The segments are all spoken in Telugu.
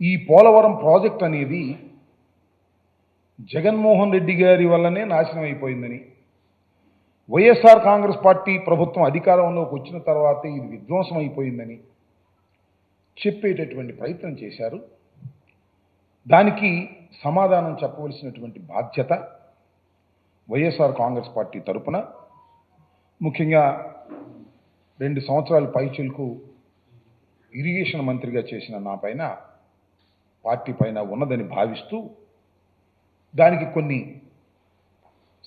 ఈ పోలవరం ప్రాజెక్ట్ అనేది జగన్మోహన్ రెడ్డి గారి వల్లనే నాశనం అయిపోయిందని. వైఎస్ఆర్ కాంగ్రెస్ పార్టీ ప్రభుత్వం అధికారంలోకి వచ్చిన తర్వాత ఇది విధ్వంసం అయిపోయిందని చెప్పేటటువంటి ప్రయత్నం చేశారు. దానికి సమాధానం చెప్పవలసినటువంటి బాధ్యత వైఎస్ఆర్ కాంగ్రెస్ పార్టీ తరపున. ముఖ్యంగా రెండు సంవత్సరాల పైచులకు ఇరిగేషన్ మంత్రిగా చేసిన నా పైన పార్టీ పైన ఉన్నదని భావిస్తూ దానికి కొన్ని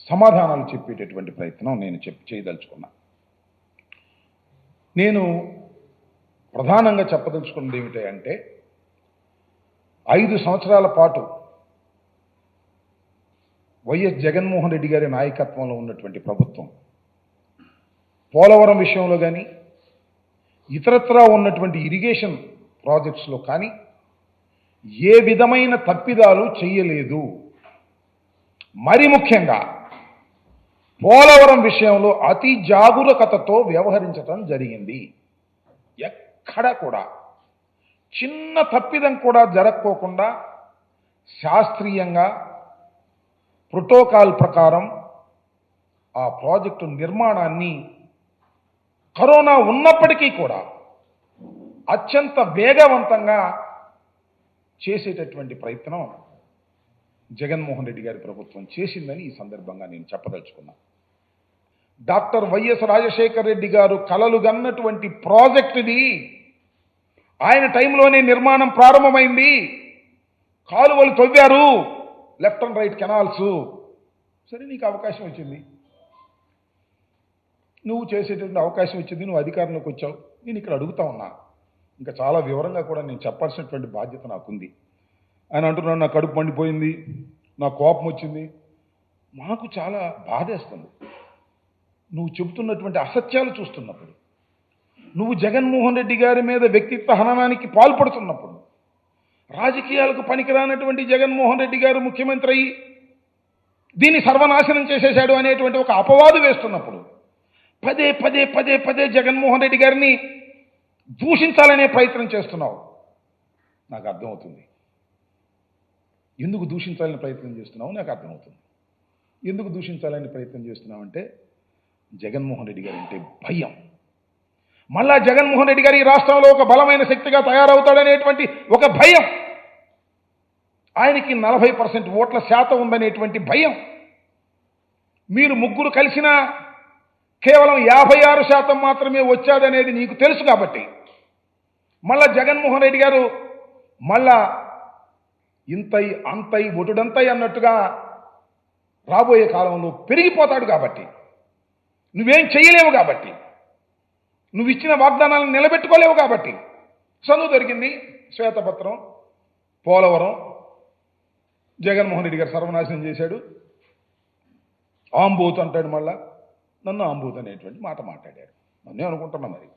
సమాధానాలు చెప్పేటటువంటి ప్రయత్నం నేను చెప్ చేయదలుచుకున్నా. నేను ప్రధానంగా చెప్పదలుచుకున్నది ఏమిటి అంటే ఐదు సంవత్సరాల పాటు వైఎస్ జగన్మోహన్ రెడ్డి గారి నాయకత్వంలో ఉన్నటువంటి ప్రభుత్వం పోలవరం విషయంలో కానీ ఇతరత్రా ఉన్నటువంటి ఇరిగేషన్ ప్రాజెక్ట్స్లో కానీ ఏ విధమైన తప్పిదాలు చేయలేదు. మరి ముఖ్యంగా పోలవరం విషయంలో అతి జాగరూకతతో వ్యవహరించటం జరిగింది. ఎక్కడ కూడా చిన్న తప్పిదం కూడా జరగకోకుండా శాస్త్రీయంగా ప్రోటోకాల్ ప్రకారం ఆ ప్రాజెక్టు నిర్మాణాన్ని కరోనా ఉన్నప్పటికీ కూడా అత్యంత వేగవంతంగా చేసేటటువంటి ప్రయత్నం జగన్మోహన్ రెడ్డి గారి ప్రభుత్వం చేసిందని ఈ సందర్భంగా నేను చెప్పదలుచుకున్నాను డాక్టర్ వైఎస్ రాజశేఖర్ రెడ్డి గారు కలలు గన్నటువంటి ఆయన టైంలోనే నిర్మాణం ప్రారంభమైంది. కాలువలు తవ్వారు. Left and right canals. సరే నీకు అవకాశం వచ్చింది. నువ్వు చేసేటువంటి అవకాశం వచ్చింది నువ్వు అధికారంలోకి వచ్చావు. నేను ఇక్కడ అడుగుతా ఉన్నా. ఇంకా చాలా వివరంగా కూడా నేను చెప్పాల్సినటువంటి బాధ్యత నాకుంది. ఆయన అంటున్నాడు నా కడుపు మండిపోయింది నా కోపం వచ్చింది. మాకు చాలా బాధేస్తుంది నువ్వు చెబుతున్నటువంటి అసత్యాలు చూస్తున్నప్పుడు నువ్వు జగన్మోహన్ రెడ్డి గారి మీద వ్యక్తిత్వ హననానికి పాల్పడుతున్నప్పుడు రాజకీయాలకు పనికిరానటువంటి జగన్మోహన్ రెడ్డి గారు ముఖ్యమంత్రి అయ్యి దీన్ని సర్వనాశనం చేసేశాడు అనేటువంటి ఒక అపవాదు వేస్తున్నప్పుడు పదే పదే పదే పదే జగన్మోహన్ రెడ్డి గారిని దూషించాలనే ప్రయత్నం చేస్తున్నావు. నాకు అర్థమవుతుంది. ఎందుకు దూషించాలని ప్రయత్నం చేస్తున్నావు? నాకు అర్థమవుతుంది. ఎందుకు దూషించాలని ప్రయత్నం చేస్తున్నావు అంటే జగన్మోహన్ రెడ్డి గారు అంటే భయం. మళ్ళా జగన్మోహన్ రెడ్డి గారు ఈ రాష్ట్రంలో ఒక బలమైన శక్తిగా తయారవుతాడనేటువంటి ఒక భయం. ఆయనకి నలభై పర్సెంట్ ఓట్ల శాతం ఉందనేటువంటి భయం. మీరు ముగ్గురు కలిసినా కేవలం యాభై ఆరు శాతం మాత్రమే వచ్చాదనేది నీకు తెలుసు కాబట్టి. మళ్ళా జగన్మోహన్ రెడ్డి గారు మళ్ళా ఇంతై అంతై ఒటుడంతై అన్నట్టుగా రాబోయే కాలంలో పెరిగిపోతాడు కాబట్టి నువ్వేం చేయలేవు కాబట్టి నువ్వు ఇచ్చిన వాగ్దానాలను నిలబెట్టుకోలేవు కాబట్టి చదువు దొరికింది శ్వేతపత్రం పోలవరం జగన్మోహన్ రెడ్డి గారు సర్వనాశనం చేశాడు ఆంబూత్ అంటాడు మళ్ళా నన్ను ఆంబూత్ అనేటువంటి మాట మాట్లాడాడు. నన్నే అనుకుంటున్నా మరి.